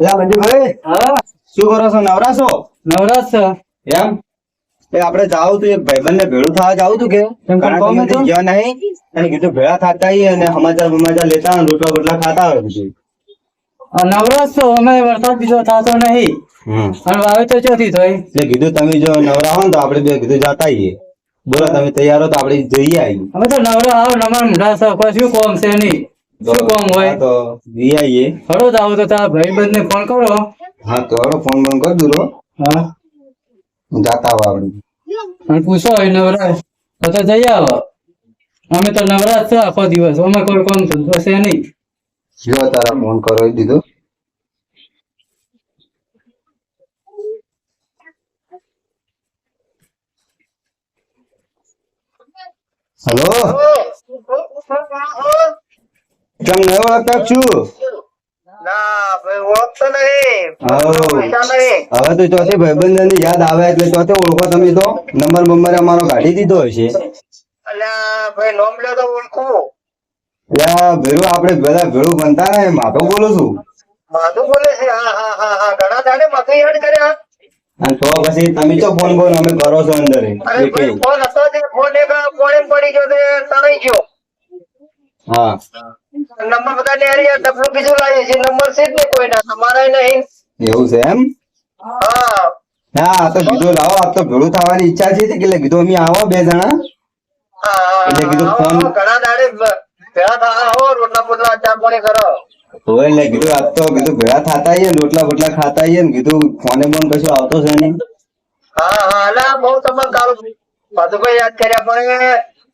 લા મંજુભાઈ શું કરો છો? નવરા છો? નવરાજ છે. એમ? એ આપણે જાવ તું એક ભાઈબંધ ને ભેળું થવા જાવ તું કે? ગયા નહીં. અને કીધું ભેળા થતા અને સમાચાર સમાચાર લેતા રોટલા બોટલા ખાતા હોય પછી. નવરાશ તો અમે વરસાદ બીજો થતો નહીં. અને વાવેતર ચોથી થઈ એટલે કીધું તમે જો નવરા હો ને તો આપણે બે કીધું જાતા આવીએ. બોલો તમે તૈયાર હો તો આપણે જઈએ આવીએ. અમે તો નવરા આવ નમર મૂઢા કોઈ શું કોમ છે નહીં. શું કોમ હોય? તો આવીએ હળો જ આવો તો તારા ભાઈબંધ ને ફોન કરો. હા તો હાલો ફોન ફોન કરી દઉં હા. જાતા આવો આપણે અને પૂછો હોય નવરા તો તો જઈ આવો. અમે તો નવરાજ છે આખો દિવસ. અમે કોઈ કોમ ધંધો છે નહીં. જો તારા ફોન કરો દીધો. હલો. કેમ નહીં ઓળખતા છું? ના ભાઈ ઓળખતો નહીં. હાઉ. પૈસા નહીં. હવે તો ચોથી ભાઈબંધની યાદ આવે એટલે ચોથે ઓળખો તમે તો. નંબર બંબર અમારો કાઢી દીધો હશે. ભેરું આપણે બધા ભેળું બનતા ને માધો બોલું છું? માધુ બોલે છે? હા હા હા હા. ઘણા દાડે માથે યાદ કર્યા. અને તો પછી તમે તો ફોન ફોન અમે કરો છો અંદર. ફોન હતો ફોન એક ફોન એમ પડી ગયો તણાઈ ગયો. હા. નંબર બધા ને હારી આ ડબલું લાવીએ છે નંબર છે જ નહીં કોઈના તમારા નહીં. એવું છે એમ? હા. હા તો કીધું લાવો આ તો ભેળું થવાની ઈચ્છા છે એટલે કીધું અમે આવો બે જણા. એટલે કીધું ફોન- ઘણા દાડે ભેળા થયા હો રોટલા પોટલા ચા પાણી કરો. તો એટલે કીધું આજ તો કીધું ભેળા થતા રોટલા બોટલા ખાતા આવીએ ને કીધું ફોને બોન કશું આવતો છે નહીં. હા હા. અલા બહુ તમારે કાળું કઈ યાદ કર્યા પણ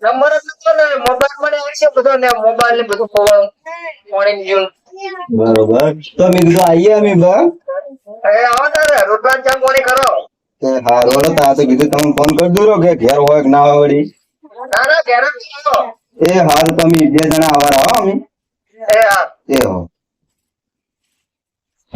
નંબર જ નતો ને મોબાઈલ મને આવશે બધો ને મોબાઈલ ને બધું ફોન ફોન જેવું બરોબર. તો મેં કીધું આવીએ અમે બ. એ આવો તારે રોટલા ચા પાણી કરો? તે હારો ને તા તો કીધું તમે ફોન કરી દો કે ઘેર હોય કે ના હોય વળી. ના ના ઘેર જ એ હારું તમે બે જણા આવો અમે. એ હા. એ હો.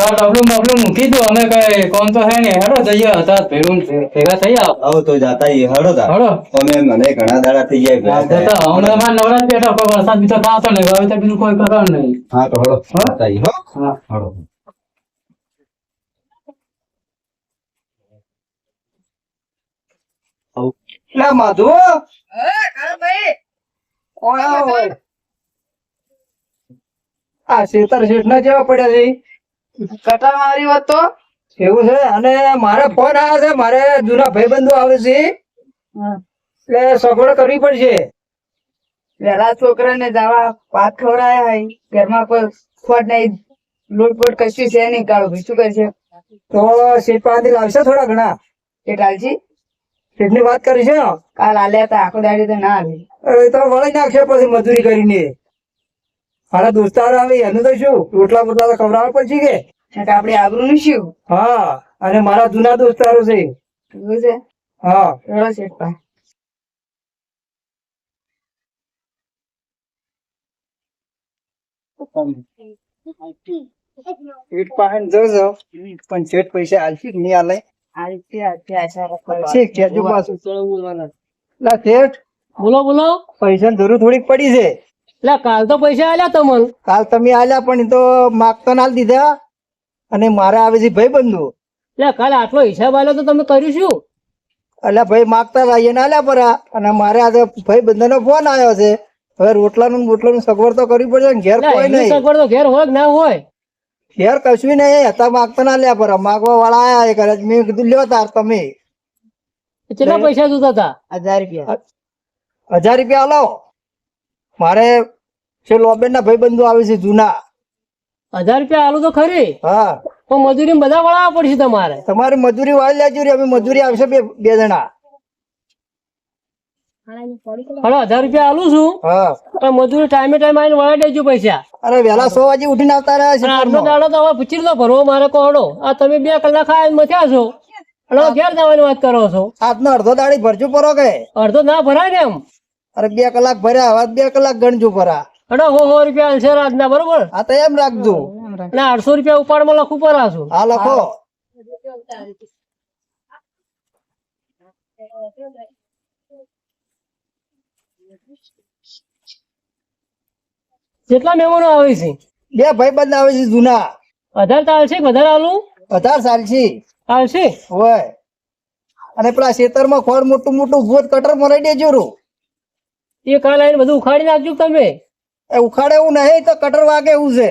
તો ડબલું બબલું મૂકી દો. અમે કઈ કોમ તો છે ને હેડો જઈએ. હતા ભેરું ભેગા થઈ આવ આવો તો જાતા ઈ હેડો તા. હેડો તમે મને ઘણા દાડા થઈ જાય ભેગા તો તો હમણાં માં નવરાજ બેઠો કોઈ વરસાદ બીજો ને હવે તો બીજું કોઈ કરો નહીં. હા તો હેડો જાતા ઈ હો. હા. હેડો ના માધુ. આ શેતર શેઠ ના જેવા પડ્યા છે. કટા મારી વાત તો? એવું છે? અને મારે ફોન આવ્યા છે મારે જૂના ભાઈબંધો આવે છે. એટલે સગવડ કરવી પડશે. પેલા છોકરાને જવા પાક ખવડાયા હોય ઘરમાં કોઈ ખોટ નહીં લૂંટફોટ કશું છે નહીં. કાળું ભાઈ શું કરશે તો શેઠ પાસેથી લાવશે થોડા ઘણા? એ ટાલજી શેઠની વાત કરી છે? કાલ આલ્યા હતા આખો દાડી તો ના આવી તો વળી નાખશે પછી મજૂરી કરીને. મારા દોસ્તાર આવે એનું તો શું? રોટલા બોટલા તો ખવડાવવા પડશે કે? કે આપણે આબરૂ નું શું હા અને મારા જૂના દોસ્તારો છે. હા. જોજો. પણ શેઠ પૈસા આલશી નહીં આલે? આશા છે કેજો પાછું. બોલો બોલો. પૈસા જરૂર થોડીક પડી છે. એટલે કાલ તો પૈસા આલ્યા તમને. કાલ તમે આલ્યા પણ એ તો માગતો ના દીધા. અને મારે આવે છે ભાઈ બંધુ લે કાલ આટલો હિસાબ આલ્યો તો તમે કર્યું શું? એટલે ભાઈ માગતા હતા એને આલ્યા પરા. અને મારે આજે ભાઈ બંધનો ફોન આવ્યો છે. હવે રોટલાનું રોટલા નું સગવડ તો કરવી પડશે ને ઘેર કોઈ નહીં. સગવડ તો ઘેર હોય કે ના હોય? ઘેર કશું નહીં હતા માગતા ના લ્યા પરા. માગવા વાળા આયા કરે મેં કીધું લ્યો તાર તમે. કેટલા પૈસા જોતા હતા? હજાર રૂપિયા. હજાર રૂપિયા આલો. મારે છે લોબેન ભાઈબંધો ભાઈ બંધુ આવે છે જૂના. હજાર રૂપિયા આલુ તો ખરી. હા. પણ મજૂરી બધા વળાવવા પડશે તમારે. તમારે મજૂરી વાળી લેજો રે અમે મજૂરી આવશે બે બે જણા. હલો હજાર રૂપિયા આલું છું. હા. પણ મજૂરી ટાઈમે ટાઈમ આવીને વળાવી દેજો પૈસા. અરે વેલા સો વાગે ઉઠીને આવતા રહ્યા છે આટલો. દાડો તો હવે પૂછી લો ભરવો મારે કોડો આ તમે બે કલાક આવીને મથ્યા છો. અને ઘેર જવાની વાત કરો છો. આજનો અડધો દાડી ભરજો પરો કે. અડધો ના ભરાય ને એમ. અરે બે કલાક ભર્યા હવે બે કલાક ગણજો ભરા. અડો હો હો રૂપિયા આલશે રાજના બરોબર? આ તો એમ રાખજો. અને આઠસો રૂપિયા ઉપાડમાં લખું પર છું. હા લખો. જેટલા મહેમાનો આવે છે? બે ભાઈ બંધ આવે છે જૂના. હજાર ચાલશે છે વધારે આલું વધારે ચાલશે ચાલશે હોય. અને પેલા ખેતરમાં ખોર મોટું મોટું ભૂત કટર મરાઈ દેજો રો. એ કાલ આવીને બધું ઉખાડી નાખજો તમે. એ ઉખાડે એવું નહીં તો કટર વાગે એવું છે.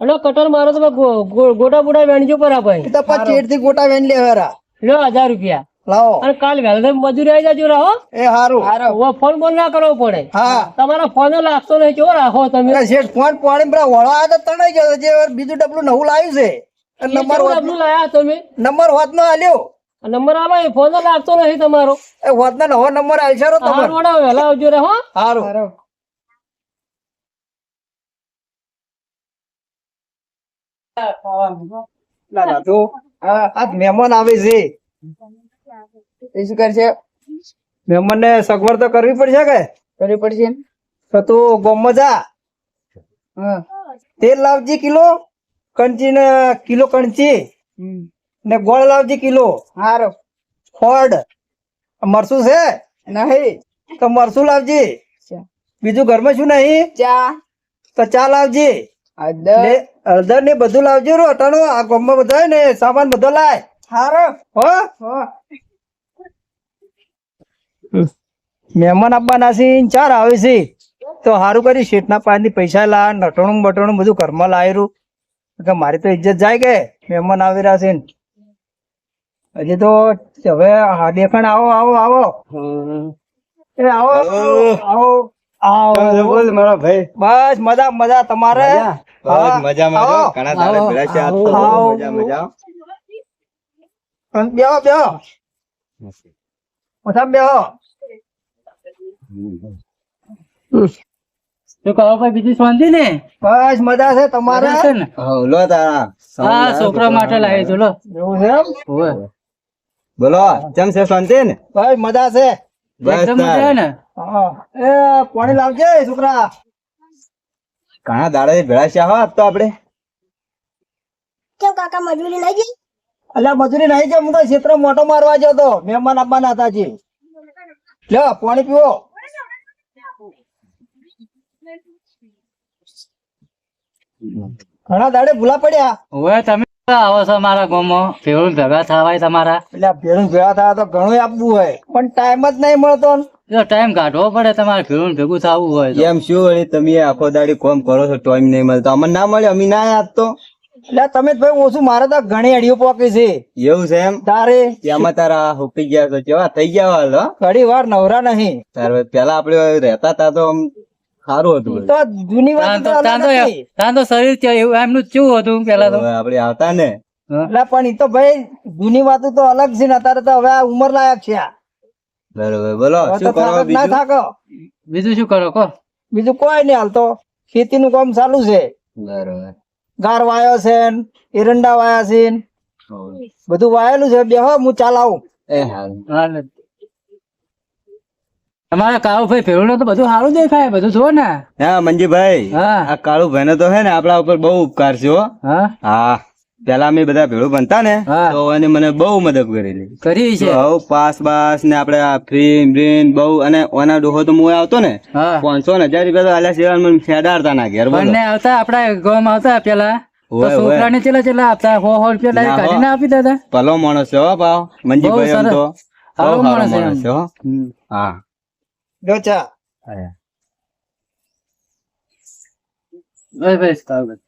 અને કટર મારો તમે ગોટા બોટા વેણજો પર ભાઈ. એ તો પછી ચેડથી ગોટા વેન લેવારા લો હજાર રૂપિયા. લાવો. અને કાલ વહેલા મજૂરી આવી જાજો રહો. એ હારું. હવે ફોન બોલ ના કરવો પડે. હા. તમારા ફોન લાગતો નહીં કેવો રાખો તમે. શેઠ ફોન પાડી બરા વળો આ તો તણાઈ ગયો જે બીજું ડબલું નવું લાવ્યું છે. નંબર ડબલું લાયા તમે. નંબર હોત નો આલ્યો. આ નંબર આલો એ ફોન લાગતો નહીં તમારો. એ હોત ના નવો નંબર આલશે રો તમારો વડા વેલા આવજો રે હો. હારું. ના ના તો આજ મહેમાન આવે છે. એ શું કરશે મહેમાન ને સગવડ તો કરવી પડશે કે? કરવી પડશે તો તું ગોમમાં જા. તેલ લાવજે કિલો કંચી ને કિલો કંચી. હમ. ને ગોળ લાવજે કિલો. હારો. ખોડ મરસું છે? નહીં. તો મરસું લાવજી. બીજું ઘરમાં શું નહીં? ચા. તો ચા લાવજી. હળદર. ને ને બધું લાવજો રો. અટાણો આ ગામમાં બધા હોય ને સામાન બધો લાય. હારો. હો? મહેમાન આપવાના છે ને ચાર આવે છે. તો સારું કરી શેઠના પાસેથી પૈસા લા નટણું બટણું બધું ઘરમાં લાયેલું કે મારી તો ઇજ્જત જાય કે? મહેમાન આવી રહ્યા છે ને. હજી તો હવે દેખાણ આવો આવો આવો. એ આવો આવો આવો બોલ મારો ભાઈ. બસ મજા મજા તમારે? બસ મજામાં? ઘણા દાડે ભેળા છે આજ તો આવો. મજા મજા. બેહો બેહો. મજા બેહો. તો કહો ભાઈ બીજી શાંતિ ને? બસ મજા છે તમારે? છે ને? લો તારા. હા છોકરા માટે લાવી છું લો એવું છે એમ? બોલો કેમ છે શાંતિ ને? બસ મજા છે. એકદમ મજા. ને? હા. એ પાણી લાવજે છોકરા. ઘણા દાડે ભેળા છે હો મજૂરી તો આપડે. અલ્યા મજૂરી નહીં છે હું તો ક્ષેત્ર મોટો મારવા ગયો તો. મહેમાન આપવાના હતા જી લ્યો પાણી પીવો. ઘણા દાડે ભૂલા પડ્યા. હવે તમે આવો છો મારા ગામમાં ભેળું ભેગા થવાય તમારા? એટલે ભેળું ભેળા થયા તો ઘણું આપવું હોય. પણ ટાઈમ જ નહીં મળતો જો ટાઈમ કાઢવો પડે તમારે ભેળું ભેગું થવું હોય એમ શું વળી તમે આખો દાડી કોમ કરો છો ટાઈમ નહીં મળતો. અમને ના મળે અમે ના આપતો તો. એટલે તમે ભાઈ ઓછું મારે તો ઘણી અડીઓ પોકી છે. એવું છે એમ? તારે? એમાં તારા હુકી ગયા તો કેવા? થઈ ગયા હાલ ઘડી વાર નવરા નહીં. તારે પેલા આપડે રહેતા તા તો આમ સારું હતું તો જૂની વાત તો તો તો શરીર એમનું કેવું હતું પેલા તો. હવે આપડે આવતા ને. એટલે પણ એ તો ભાઈ જૂની વાતો તો અલગ છે ને અત્યારે તો હવે આ ઉંમર લાયક છે આ. બરોબર બોલો શું કરો ના બીજું? થાકો. બીજું શું કરો કો? બીજું કોઈ નહીં હાલતો. ખેતી નું કામ ચાલુ છે. બરોબર. ગાર વાયો છે એરંડા વાયા છે બધું વાયેલું છે. બે હું ચાલાવું એ હાલ હાલે. તમારા કાળુભાઈ ભાઈ ભેળું તો બધું સારું દેખાય બધું જુઓ ને. હા મંજીભાઈ આ કાળુ ભાઈ તો હે ને આપડા ઉપર બહુ ઉપકાર છે હા. પેલા અમે બધા ભેળું બનતા ને તો એને મને બહુ મદદ કરેલી કરી છે. હવે પાસ બાસ ને આપડે ફ્રીમ બ્રીન બહુ અને ઓના ડોહો તો હું આવતો ને પાંચસો ને હજાર રૂપિયા તો આલ્યા સિવાય મને ફેડાડતા ના ઘેર બંને આવતા આપડા ગામ આવતા પેલા. છોકરાને ચેલા ચેલા આપતા હો હો રૂપિયા ના, direct હો. કાઢીને આપી દેતા. ભલો માણસ છે હો પાવ. મંજીભાઈ તો. હો. હમ. હા. જો ચા બસ બસ સારું.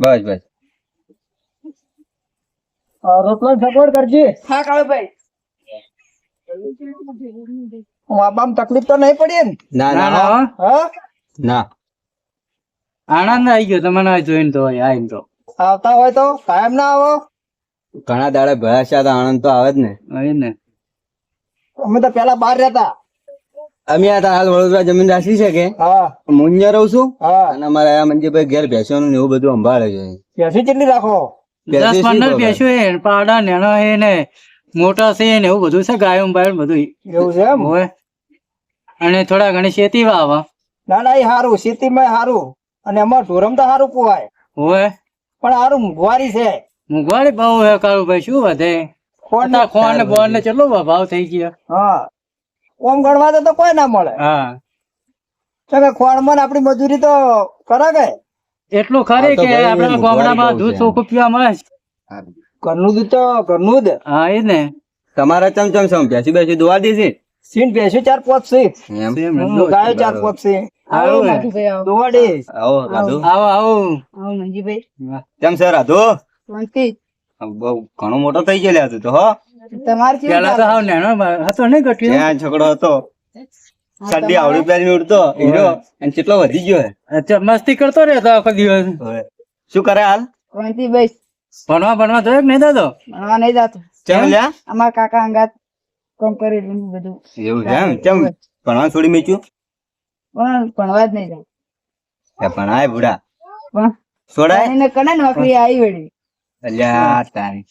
બસ. બસ રોટલો ને કરજે. હા કાળુ ભાઈ આબામ તકલીફ તો નહીં પડી ને ના ના ના ના હો. ના. આનંદ આવી ગયો તમને જોઈને તો આઈને તો. આવતા હોય તો કાયમ ના આવો. ઘણા દાડે ભયા છે તો આનંદ તો આવે જ ને. ને. અમે તો પેલા બહાર રહેતા. અમે આ તો હાલ વડોદરા જમીન રાખી છે કે? હા. હું અહીંયા રહું છું હા. અને અમારે આ મંજીભાઈ ઘેર બેસવાનું ને એવું બધું સંભાળે છે. પેસી કેટલી રાખો? દસ પંદર ખબર? એ પાડા નેણો એ ને મોટા છે ને એવું બધું છે ગાયો બાયો બધું એવું છે એમ? હોય. અને થોડા ઘણી શેતી વાવા ના ના એ સારું ખેતીમાં સારું અને અમારું ઢોરમ તો સારું પોવાય હોય. પણ સારું મોંઘવારી છે. મોંઘવારી ભાવ હે કાળુ ભાઈ શું વધે? ખોટા ખોન બોન ને કેટલો ભાવ થઈ ગયો? હા. ઓમ ગણવા તો કોઈ ના મળે. હા. તો ખોણમાં આપડી મજૂરી તો કરે કે? એટલું ખરી કે આપણા ગામડામાં દૂધ ચોખ્ખું પીવા મળે છે. ઘરનું દૂધ તો ઘરનું જ. હા એ ને. તમારા ચમચમ સમ બેસી બેસી દોવા દીધી? સીન બેસી ચાર પાંચ સી એમ? ગાયો ચાર પાંચ સી આવો આવો આવો. મંજીભાઈ કેમ છે રાધુ? બહુ ઘણો મોટો થઈ ગયેલો હતો તો હો. તમારે પેલા તો હાવ નાનો હતો ને ગટ્યો ત્યાં છોકરો હતો. સડી આવડી પહેરી ઉડતો હીરો અને કેટલો વધી ગયો અચ્છા, મસ્તી કરતો રહેતો આખો દિવસ. શું કરે હાલ? શાંતિભાઈ ભણવા ભણવા જોયો કે નહીં દાદો? ભણવા નહીં જાતું. ચમ લ્યા? અમારા કાકા અંગાત કામ કરી બધું. એવું છે એમ? ચમ ભણવા છોડી મેચ્યું? પણ ભણવા જ નહીં ભણાય બુડા. પણ છોડાય એને કને નોકરી આવી વળી? અલ્યા તારી.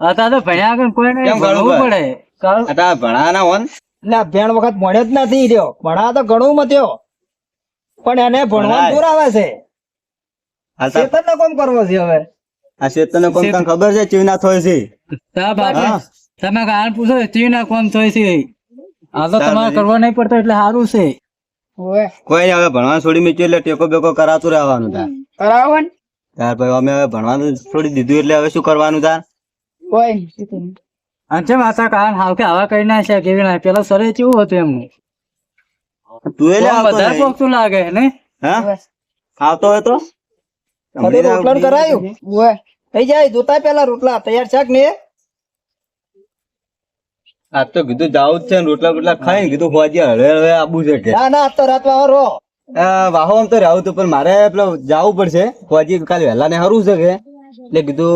અત્યારે તો ભણ્યા વગર કોઈ નહીં ભણવું ભણવું? પડે. કાલ ભણાના હોન? એટલે આ વખત ભણ્યો જ નથી રહ્યો. ભણા તો ઘણું મત્યો. પણ એને ભણવા દૂર આવે છે. હાલ તાર- કોમ કરવો છે હવે? આ શેતરને કોણ તને ખબર છે? ચીવના થોય છે. તમે કારણ પૂછો ચીવના કોમ થોય છે? આ તો તમારે કરવો નહીં પડતો એટલે સારું છે. કોઈ નહીં હવે ભણવા છોડી મૂક્યું એટલે ટેકો બેકો કરાતું રહેવાનું તાર. કરાવો ને. ત્યાર પછી અમે હવે ભણવાનું છોડી દીધું એટલે હવે શું કરવાનું તાર? કોઈ અને આતા કારણ હાવ કે આવા કરી ના છે કેવી ના પેલા સરે કેવું હતું એમનું? તું એ આવતો વધારે. પોખતું લાગે ને હા? આવતો હોય તો? હવે રોટલા કરાયું? ઓય થઈ જાય જોતા પેલા રોટલા. તૈયાર છે કે નહીં આજ તો કીધું જાવું જ છે રોટલા બોટલા ખાઈ કીધું હોજી હવે હવે આબુ છે કે. ના ના તો રાત રો આ વાહો આમ તો રહેવું હતું પણ મારે પેલો જવું પડશે. ફોજી કાલે વહેલા ને સારું છે કે? એટલે કીધું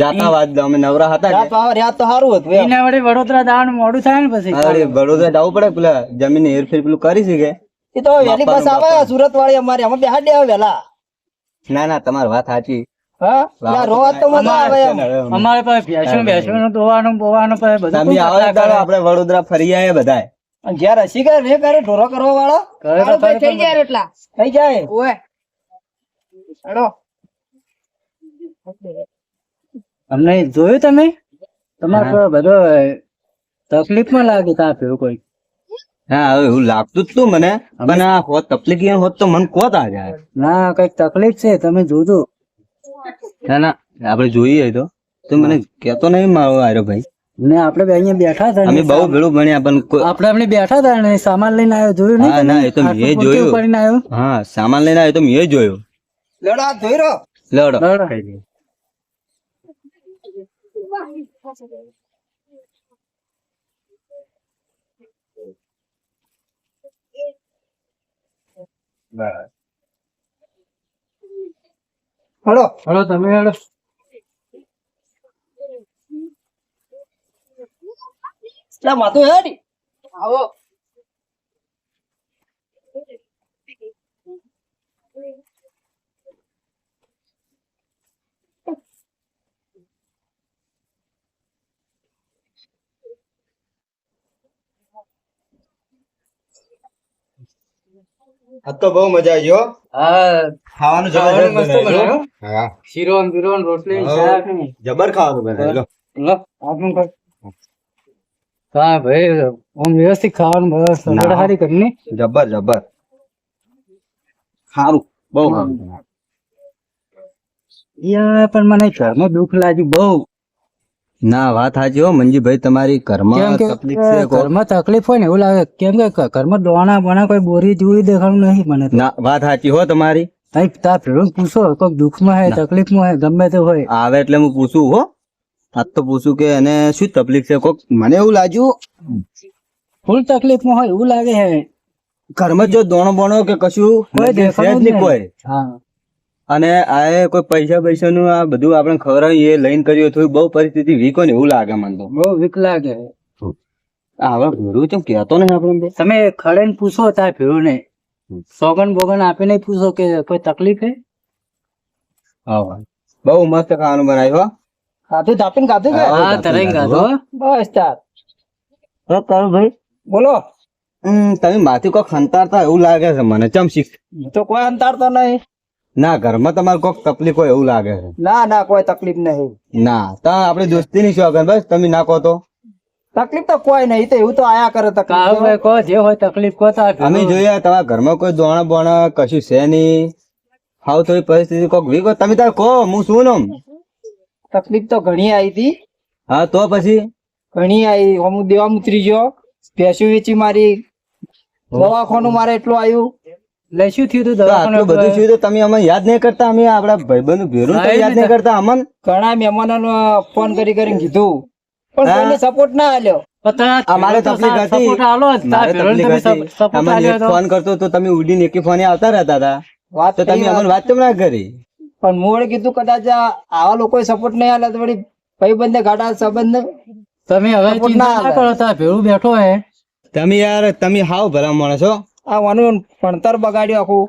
જાતા વાત અમે નવરા હતા રહ્યા તો સારું હતું એના વડે વડોદરા જવાનું મોડું થાય ને પછી. અરે વડોદરા જવું પડે પેલા જમીન હેરફેર પેલું કરી શકે એ તો વહેલી બસ આવે સુરત વાળી અમારી. અમે બેહાડી આવે વહેલા. ના ના તમારી વાત સાચી. તો અમારે પાસે બેસવાનું ધોવાનું બોવાનું બધું? આપણે વડોદરા ફરી આવીએ બધાય. અને જ્યાં રસી કરે ને કરે ઢોરો કરવા વાળો કરે તો થઈ જાય એટલા થઈ જાય? અમને જોયું તમે? તમારે બધો બધો તકલીફમાં લાગે ત્યાં પેલું કોઈ. હા હવે એવું લાગતું જ તું મને. પણ આ હોત તકલીફ એમ હોત તો મને કોત આ જાય? ના કંઈક તકલીફ છે તમે જોજો. ના ના આપણે જોઈએ તો. તું મને કેતો નહીં મારો આર્યો ભાઈ. ને આપણે બે અહીંયા બેઠા હતા અમે બહુ ભેળું ભણ્યા પણ આપણે આપણે બેઠા હતા ને સામાન લઈને આવ્યો જોયું હા, ના, એ તો મેં જોયું. પડીને આવ્યો. હા સામાન લઈને આવ્યો તો મેં જોયો. લેડો ધોઈ રહ્યો લડો. બરાબર. હલો હલો તમે હેડો. એટલે માથું હેડી આવો. આ તો બહુ મજા આવી ગયો હા. ખાવાનું મસ્ત બનાવ્યું. હા. શીરો ને બીરો રોટલી શાક જબર ખાવાનું બનાવ્યું. લો. લો, આપનું કર. હા ભાઈ આમ વ્યવસ્થિત ખાવાનું બસ. ના. સારી કરીને જબર જબર. સારું બહુ યાર પણ મને ઘરમાં દુઃખ લાગ્યું બહુ. ના વાત સાચી હો મંજીભાઈ તમારી કર્મ ઘરમાં તકલીફ છે. ઘરમાં તકલીફ હોય ને એવું લાગે. કેમ કે ઘરમાં દોણા બોણા કોઈ બોરી જેવું દેખાણું નહીં મને ના વાત સાચી હો તમારી. તાર ભેળું પૂછો કોઈ દુઃખમાં હોય તકલીફમાં હોય ગમે તે હોય. આવે એટલે હું પૂછું હો. આજ તો પૂછું કે એને શું તકલીફ છે? કોક મને એવું લાગ્યું ફૂલ તકલીફમાં હોય એવું લાગે છે. ઘરમાં જો દોણો બોણો કે કશું કોઈ જ નહીં નહીં. કોઈ. હા. અને આ કોઈ પૈસા પૈસા નું આ બધું આપણે ખબર એ લઈને કર્યું થોડી બહુ પરિસ્થિતિ વીક હોય ને એવું લાગે મને તો. બહુ વીક લાગે. આવા ભેરું ચમ કેતો નહીં આપણે તમે ખડે ને પૂછો તાર ભેળું ને સોગન બોગન આપીને પૂછો કે કોઈ તકલીફ હે હા. બહુ મસ્ત ખાવાનું બનાવ્યું ખાધું તાપીને ખાધું કે? હા, હા તરંગ બસ તાર તો તારું ભાઈ? બોલો. તમે માથી કોઈ ખંતારતા એવું લાગે છે મને. ચમ શીખ? તો કોઈ અંતારતો નહીં. ના ઘરમાં તમારે કોઈક તકલીફ હોય એવું લાગે છે. ના ના કોઈ તકલીફ નહીં. ના તો આપણે દોસ્તી ની શોખ બસ તમે ના કહો તો. તકલીફ તો કોઈ નહીં તો એવું તો આયા કરે તકલીફ જે હોય તકલીફ કહો તો અમે જોઈએ તમારા ઘરમાં કોઈ દોણા બોણા કશું છે નહીં? હાવ તો પરિસ્થિતિ કોક વીક તમે તાર કહો હું શું નમ? તકલીફ તો ઘણી આવી હતી. હા તો પછી? ઘણી આવી હું દેવા ઉતરી ગયો ભેંસું વેચી મારી. દવાખાનું મારે એટલું આવ્યું લે શું થયું બધું થયું તો તમે અમને યાદ નહીં કરતા? અમે ભાઈબંધ ભેરું યાદ નહીં કરતા અમન? ઘણા મહેમાનો ફોન કરી કરીને કીધું. પણ કોઈને સપોર્ટ ના આલ્યો. અમારે તકલીફ હતી. ફોન કરતો તો તમે ઉડીને એકી ફોને આવતા રહેતા હતા. વાત તો તમે અમને વાત કેમ ના કરી? પણ મોડે કીધું કદાચ આવા લોકો સપોર્ટ નહીં આલે તો વળી ભાઈબંધે ગાડા સંબંધ તમે હવે ચિંતા ના કરો તારા ભેળું બેઠો હે. તમે યાર તમે હાવ ભલા માણસ છો આ વાનું ભણતર બગાડ્યું આખું.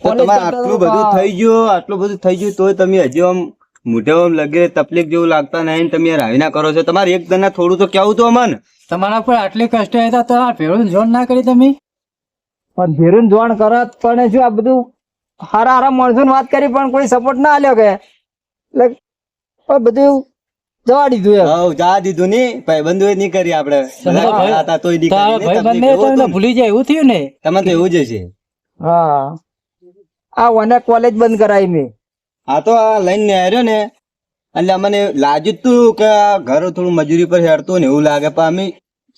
તમારે આટલું બધું. થઈ ગયું આટલું બધું થઈ ગયું તોય તમે હજી આમ મોઢે આમ લગે તકલીફ જેવું લાગતા નહીં ને તમે યાર આવી ના કરો છો. તમારે એક દરના થોડું તો કેવું તો અમન? તમારા પર આટલી કષ્ટ હતા તો આ ભેળું જોડ ના કરી તમે? પણ ધીરું જોણ કરત પણ શું આ બધું હારા હારા માણસો વાત કરી પણ કોઈ સપોર્ટ ના આલ્યો કે? એટલે બધું જવા દીધું એમ. હવ જા દીધું ની ભાઈબંધો નહીં કરી આપણે. હતા તોય નહીં તારા. ભૂલી જાય એવું થયું ને? તમે તો એવું જ છે હા. આ વને કોલેજ બંધ કરાવી મેં. હા તો આ લઈને આવ્યો ને. એટલે અમને લાગ્યું તું કે ઘર થોડું મજૂરી પર હેડતું ને એવું લાગે પણ અમે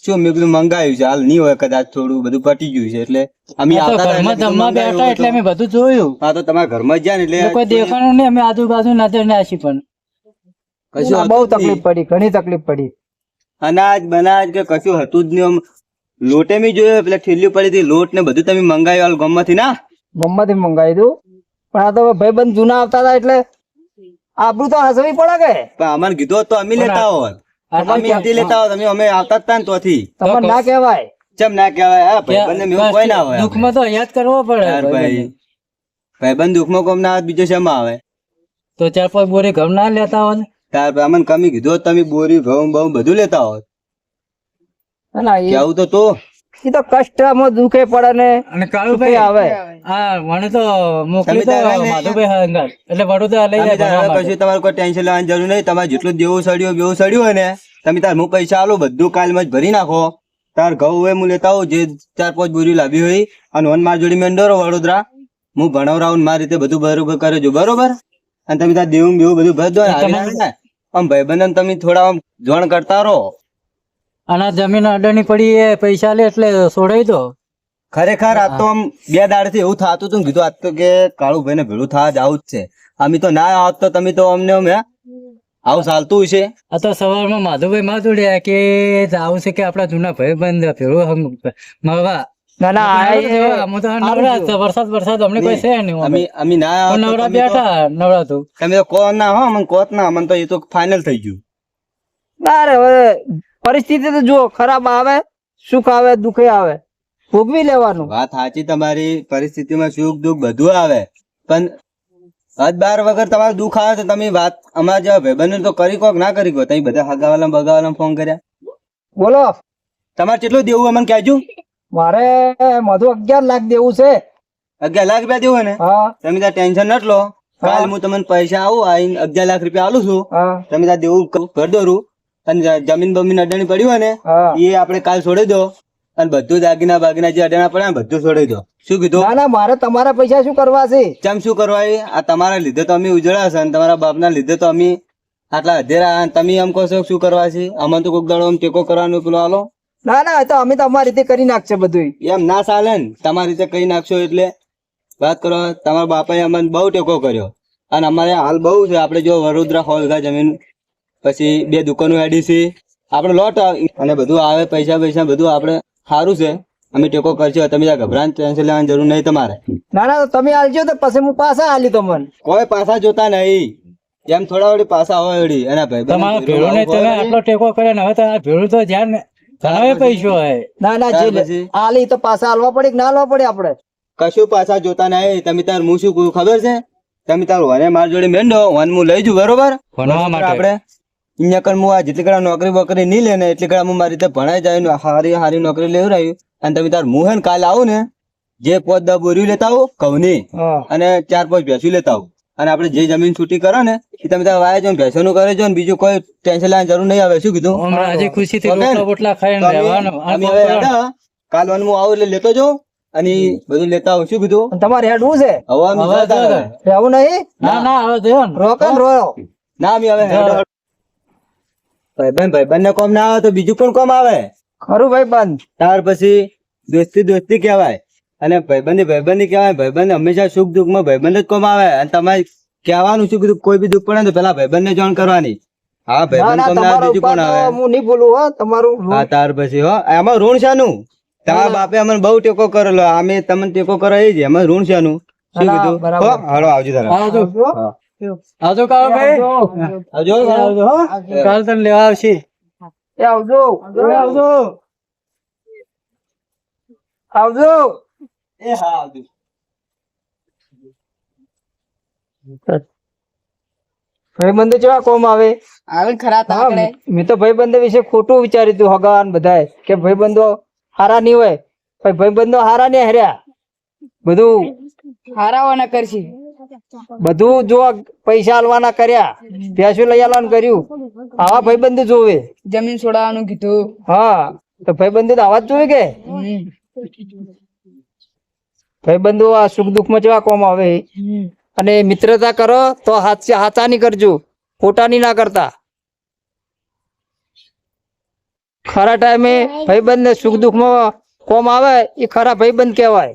શું મેં કીધું મંગાવ્યું છે? હાલ નહીં હોય કદાચ થોડું બધું પટી ગયું છે એટલે અમે આવતા ઘરમાં બેઠા એટલે અમે બધું જોયું. હા તો તમારા ઘરમાં જ જાય ને એટલે કોઈ દેખાણું નહીં અમે આજુબાજુ નજર નાસી પણ. કશું બહુ તકલીફ પડી ઘણી તકલીફ પડી. અનાજ બનાજ કે કશું હતું જ નહીં આમ. લોટે મેં જોયું પેલા ઠેલ્યું પડી હતી લોટ ને બધું તમે મંગાવ્યું હાલ ગમમાંથી ના? ગમમાંથી મંગાવી દઉં પણ આ તો ભાઈ બંધ જૂના આવતા હતા એટલે આબરું તો હસવી પડે કે? પણ અમને કીધું હોત તો અમે લેતા હોત. આટલા અમે લેતા હોત અમે અમે આવતા જ તોથી. તમને ના કહેવાય. ચમ ના કહેવાય? હા ભાઈબંધને મેવું કોઈ ના હોય દુઃખમાં તો યાદ કરવો પડે ભાઈ. ભાઈબંધ દુઃખમાં કોમ ના આવે, બીજો શેમાં આવે? તો ચાર પાંચ બોરી ઘઉં ના લેતા હોત? તાર અમને કમી કીધું તમે બોરી ઘઉં બહુ બધું લેતા હોત. કેવું તો તો. એ તો કષ્ટમાં દુખે પડે ને અને કાળુભાઈ આવે. હા મને તો મોકલી ને- માધુભાઈ હંગર એટલે વડોદરા લઈ જાય. કશું તમારે કોઈ ટેન્શન લેવાની જરૂર નહીં. તમારે જેટલું દેવું સડ્યું બેવું સડ્યું હોય ને તમે તાર હું પૈસા આલો બધું કાલમાં જ ભરી નાખો. તાર ઘઉં હોય હું લેતા આવું જે ચાર પાંચ બોરી લાવી હોય અને વન માર જોડી મેં ડરો વડોદરા. હું ભણાવરાવું મારી રીતે બધું બરોબર કરજો બરોબર? અને તમે તાર દેવું બેવું બધું ભરી દો આમ ભાઈબંધન તમે થોડા આમ જોણ કરતા રહો. અને જમીન અડની પડી એ પૈસા લે એટલે છોડાઈ દો. ખરેખર આ તો આમ બે દાડથી એવું થતું હતું કીધું આજ તો કે કાળુ ભાઈ ને ભેળું થવા જ આવું જ છે. અમે તો ના આવત તો તમે તો અમને અમે આવું ચાલતું છે આ તો સવારમાં માધુભાઈ માં જોડ્યા કે આવું છે કે આપડા જૂના ભાઈ બંધ ભેળું મળવા. ના ના આ. વરસાદ વરસાદ અમને કોઈ છે નહીં અમે અમે ના નવરા બેઠા નવરા તો તમે તો કો ના હો મને કોત ના અમને તો એ તો ફાઇનલ થઈ ગયું. ના હવે પરિસ્થિતિ તો જુઓ ખરાબ આવે સુખ આવે દુઃખે આવે. ભોગવી લેવાનું. વાત સાચી તમારી પરિસ્થિતિમાં સુખ દુઃખ બધું આવે. પણ હદ બાર વગર તમારે દુઃખ આવે તો તમે વાત અમારા જેવા ભાઈબંધો તો કરી કોક ના કરી કો તમે બધા હગાવાલા બગાવાલા ફોન કર્યા. બોલો. તમારે કેટલું દેવું અમને મને કહેજો. મારે મધુ અગિયાર લાખ દેવું છે. અગિયાર લાખ રૂપિયા દેવું ને? તમે ત્યાં ટેન્શન નટ લો. કાલ હું. તમને પૈસા આવું આવીને અગિયાર લાખ રૂપિયા આલું છું. તમે ત્યાં દેવું કરી દોરું અને જમીન બમીન અડાણી પડી હોય ને એ આપણે કાલ છોડી દો. અને બધું દાગીના બાગીના જે અડાણા પડ્યા બધું છોડી દો. શું કીધું? ના ના મારે તમારા પૈસા શું કરવા છે? ચમ શું કરવા એ આ તમારા લીધે તો અમે ઉજળા છે અને તમારા બાપના લીધે તો અમે આટલા અધેરા તમે એમ કહો છો શું કરવા છે? અમને તો કોક દાડો ટેકો કરવાનો પેલો હાલો. ના ના તો અમે તો અમારી રીતે કરી નાખશે બધું એમ ના ચાલે ને તમારી રીતે કરી નાખશો એટલે વાત કરો તમારા બાપાએ અમને બહુ ટેકો કર્યો. અને અમારે હાલ બહુ છે આપણે જો વડોદરા સો જમીન પછી બે દુકાનો એડી છે. આપણે લોટ આવે અને બધું આવે પૈસા પૈસા બધું આપણે સારું છે. અમે ટેકો કરશો. તમે ત્યાં ગભરાણ ટેન્શન લેવાની જરૂર નહીં તમારે. ના ના તમે આલજો તો પછી હું પાછા આલી તમને. કોઈ પાછા જોતા નહીં. એમ થોડા વળી પાછા હોય વળી. એના ભાઈ તમારા ભેળો ને તમે આટલો ટેકો કર્યો ને હવે તો આ ભેળું તો જ્યાં ઘણા પૈસો હોય. ના ના જે આલી તો પાછા હાલવા પડે કે ના હાલવા પડે આપણે? કશું પાછા જોતા નહીં. તમે તાર હું શું ખબર છે? તમે તાર વને માર જોડે મેંડો. વન હું લઈ જઉં બરોબર? ભણવા માટે. આપણે અહીંયા કણ હું આ જેટલી કડા નોકરી બોકરી નહીં લે ને એટલી કડા હું મારી રીતે ભણાઈ જાય સારી હારી હારી નોકરી રહ્યું. અને તમે તાર મું હે ને કાલે આવું ને જે પોત દા બોરી લેતા આવો કવની અને ચાર પાંચ ભેંસું લેતા આવું. અને આપણે જે જમીન છૂટી કરો ને એ તમે ત્યાં વાયા છો ને ભેંસોનું કરે છો ને બીજું કોઈ ટેન્શન લેવાની જરૂર નહીં આવે. શું કીધું? આજે ખુશી થી રોટલા ખાઈને કાલ વન હું આવું એટલે લેતો જાઉં અને બધું લેતા આવું. શું કીધું? તમારે હેડવું છે? હવે. રહેવું નહીં? ના ના. હવે જોયો ને. રોક ને ના અમે હવે. ભાઈબંધ ભાઈબંધ ને કોમ ના આવે તો બીજું કોણ કોમ આવે? ખરું ભાઈ ત્યાર પછી દોસ્તી દોસ્તી કહેવાય. અને ભાઈબંધી ભાઈબંધી કહેવાય. ભાઈબંધ હંમેશા સુખ દુઃખમાં ભાઈબંધ જ કોમ આવે. અને તમારે કહેવાનું શું કીધું? કોઈ બી દુઃખ પડે તો પેલા ભાઈબંધ ને જાણ કરવાની. હા ભાઈબંધ કોમ ના બીજું કોણ આવે? હું નહીં બોલું હો તમારું હા ત્યાર પછી હો એમાં ઋણ શાનું? તમારા બાપે અમને બહુ ટેકો કરેલો. અમે તમને ટેકો કરો એ જ. એમાં ઋણ શાનું. શું કીધું. હાલો આવજો તારા. આવજો. આવજો કાળ ભાઈ. આવજો. આવજો હો. કાલ તને લેવા આવશે. એ આવજો. આવજો. આવજો. એ હા આવજો. ભાઈબંધો કેવા કોમ આવે? આવે ખરા હા, મેં તો ભાઈબંધો વિશે ખોટું વિચાર્યું હતું હગાન બધાએ કે ભાઈબંધો હારા નહીં હોય. ભાઈબંધો હારા ને હર્યા. બધું હારાવાના કરશી. બધું જો પૈસા આલવાના કર્યા ભેંસો લઈ આલવાનું કર્યું. આવા ભાઈબંધ જોવે. જમીન છોડાવવાનું કીધું. હા તો ભાઈબંધો તો આવા જ જોવે કે. ભાઈબંધો આ સુખ દુઃખમાં કેવા કોમ આવે. અને મિત્રતા કરો તો હાથ હાથાની કરજો. ખોટાની ના કરતા. ખરા ટાઈમે ભાઈબંધ ને સુખ દુઃખમાં કોમ આવે એ ખરા ભાઈબંધ કહેવાય.